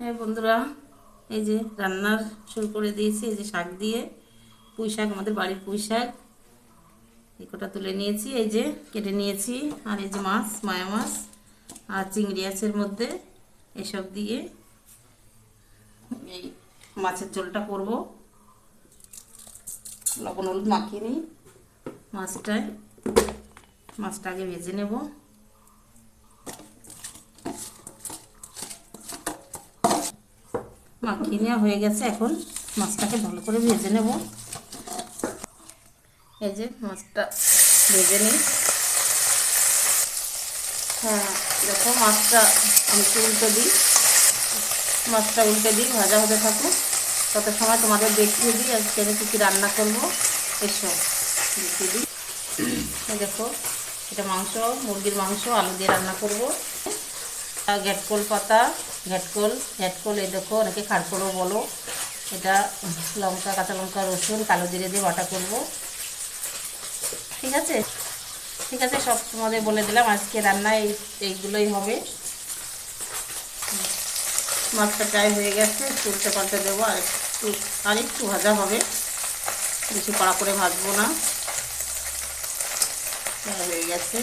হ্যাঁ বন্ধুরা, এই যে রান্নার শুরু করে দিয়েছি, এই যে শাক দিয়ে পুঁই শাক, আমাদের বাড়ির পুঁই শাক। কটা তুলে নিয়েছি, এই যে কেটে নিয়েছি, আর এই যে মাছ, মায়া মাছ, আর চিংড়ি আছে এর মধ্যে এসব দিয়ে এই মাছের ঝোলটা করব। লবণ হলুদ মাখিয়ে নিই। মাছটায়, মাছটা আগে ভেজে নেব। মাখিয়ে নেওয়া হয়ে গেছে, এখন মাছটাকে ভালো করে ভেজে নেব। এই যে মাছটা ভেজে নিই। হ্যাঁ দেখো মাছটা আমি একটু উল্টে দিই। মাছটা উল্টে দিই, ভাজা হতে থাকুক। তত সময় তোমাদের দেখিয়ে দিই আজকে আমি কী কী রান্না করব। এসব দেখিয়ে দিই। দেখো, এটা মাংস, মুরগির মাংস, আলু দিয়ে রান্না করব। ঘ্যাটকোল পাতা ঘ্যাটকোল ঘ্যাটকোল এই দেখো, অনেকে খাড়কোলও বলো। এটা লঙ্কা, কাঁচা লঙ্কা, রসুন, কালো জিরে দিয়ে বাটা করব। ঠিক আছে? ঠিক আছে, সব তোমাদের বলে দিলাম, আজকে রান্না এই, এইগুলোই হবে। মাছটা প্রায় হয়ে গেছে, উল্টে পাল্টে দেবো, আর একটু আর একটু ভাজা হবে। বেশি কড়া করে ভাজবো না। হয়ে গেছে।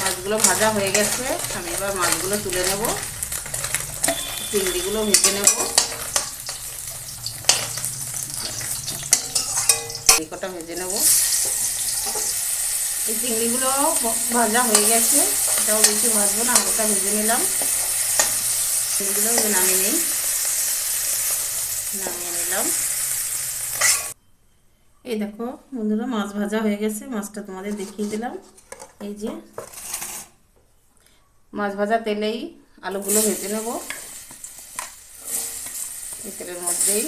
মাছগুলো ভাজা হয়ে গেছে। আমি এবার মাছগুলো তুলে নেব। চিংড়িগুলো ভেজে নেব। কটা ভেজে নেব। এই চিংড়িগুলো ভাজা হয়ে গেছে। এটাও বেশি ভাজবো না, হালকা ভেজে নিলাম। চিংড়িগুলো নামিয়ে নিই। নামিয়ে নিলাম। এই দেখো, বন্ধুরা, মাছ ভাজা হয়ে গেছে। মাছটা তোমাদের দেখিয়ে দিলাম। এই যে মাছ ভাজা তেলেই আলুগুলো ভেজে নেব। তেলের মধ্যেই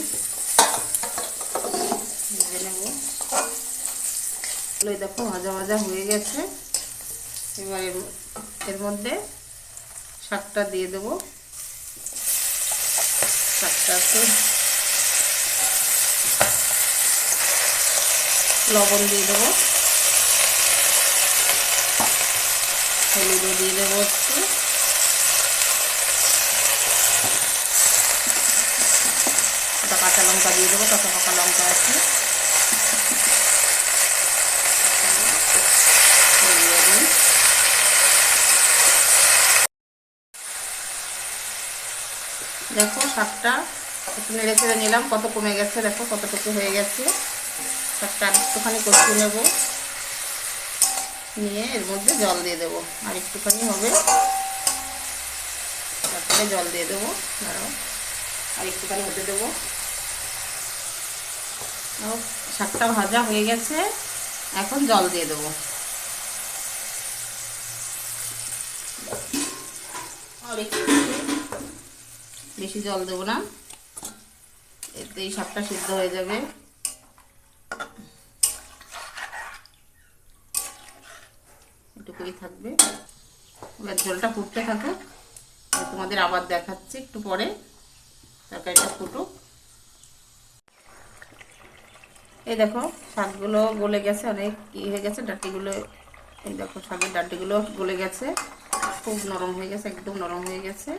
ভেজে নেব। এই দেখো ভাজা ভাজা হয়ে গেছে। এবার এর মধ্যে শাকটা দিয়ে দেবো। শাকটা একটু লবণ দিয়ে দেবো। হলুদও দিয়ে দেবো একটু ওটা কাঁচা লঙ্কা দিয়ে দেবো কাঁচা পাকা লঙ্কা আছে। দেখো শাকটা একটু নেড়ে নিলাম, কত কমে গেছে দেখো, কতটুকু হয়ে গেছে। শাকটা একটুখানি কষিয়ে নেব। নিয়ে এর মধ্যে জল দিয়ে দেবো। আর একটুখানি হবে। তারপরে জল দিয়ে দেবো। দাঁড়াও। আর একটুখানি হতে দেবো। শাকটা ভাজা হয়ে গেছে। এখন জল দিয়ে দেবো। আর একটু বেশি জল দেবো না। এতে এই শাকটা সিদ্ধ হয়ে যাবে। এটুকুই থাকবে। এবার ঝোলটা ফুটতে থাকুক তোমাদের আবার দেখাচ্ছি একটু পরে তরকারিটা ফুটুক। এই দেখো, শাকগুলো গলে গেছে, অনেক ই হয়ে গেছে, ডাটিগুলো, এই দেখো, শাকের ডাটিগুলো গলে গেছে। খুব নরম হয়ে গেছে, একদম নরম হয়ে গেছে।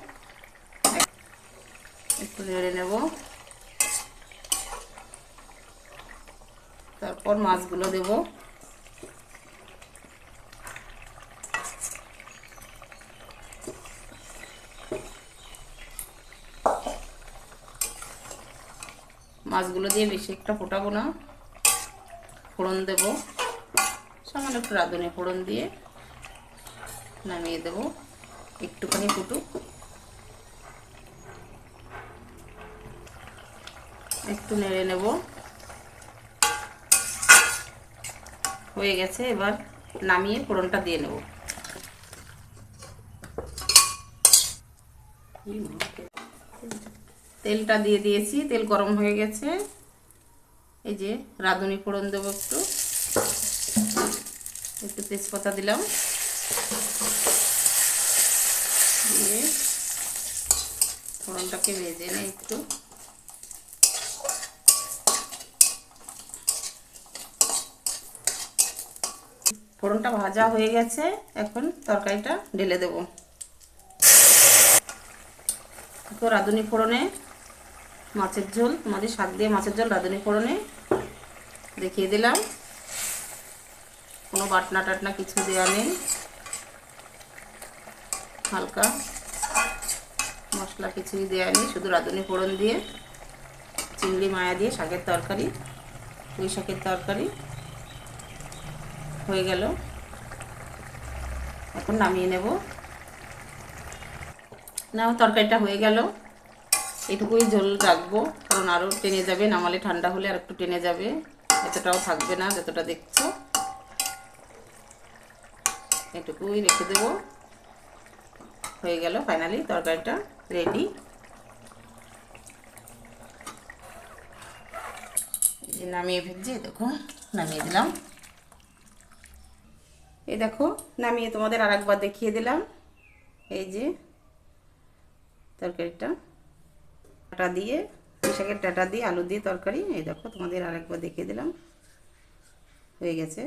একটু নেড়ে নেব। তারপর মাছগুলো দেব। মাছগুলো দিয়ে বেশি একটা ফোটাবো না। ফোড়ন দেব। সামান্য একটু রাঁধুনি ফোড়ন দিয়ে নামিয়ে দেব। একটুখানি ফুটুক। একটু নেড়ে নেব। হয়ে গেছে, এবার নামিয়ে ফোড়নটা দিয়ে নেব। তেলটা দিয়ে দিয়েছি, তেল গরম হয়ে গেছে। এই যে রাঁধুনি ফোড়ন দেবো একটু। একটু তেজপাতা দিলাম। দিয়ে ফোড়নটাকে ভেজে নেই একটু। ফোড়নটা ভাজা হয়ে গেছে, এখন তরকারিটা ঢেলে দেব। রাঁধুনি ফোড়নে মাছের ঝোল, তোমাদের শাক দিয়ে মাছের ঝোল, রাঁধুনি ফোড়নে দেখিয়ে দিলাম। কোনো বাটনা টাটনা কিছু দেওয়া নেই। হালকা মশলা কিছুই দেওয়া নেই, শুধু রাঁধুনি ফোড়ন দিয়ে, চিংড়ি মায়া দিয়ে শাকের তরকারি, পুঁই শাকের তরকারি হয়ে গেল। এখন নামিয়ে নেব। না তরকারিটা হয়ে গেল। এটুকুই জল রাখব, কারণ আরও টেনে যাবে, নামালে ঠান্ডা হলে আর একটু টেনে যাবে। এতটাও থাকবে না, যতটা দেখছ। এটুকুই রেখে দেবো। হয়ে গেল ফাইনালি তরকারিটা রেডি। যে নামিয়ে ফেলছি দেখো, নামিয়ে দিলাম। এই দেখো, নামিয়ে তোমাদের আর একবার দেখিয়ে দিলাম। এই যে তরকারিটা। ডাটা দিয়ে পুঁইশাকের ডাটা দিয়ে, আলু দিয়ে তরকারি। এই দেখো তোমাদের আরেকবার দেখিয়ে দিলাম। হয়ে গেছে।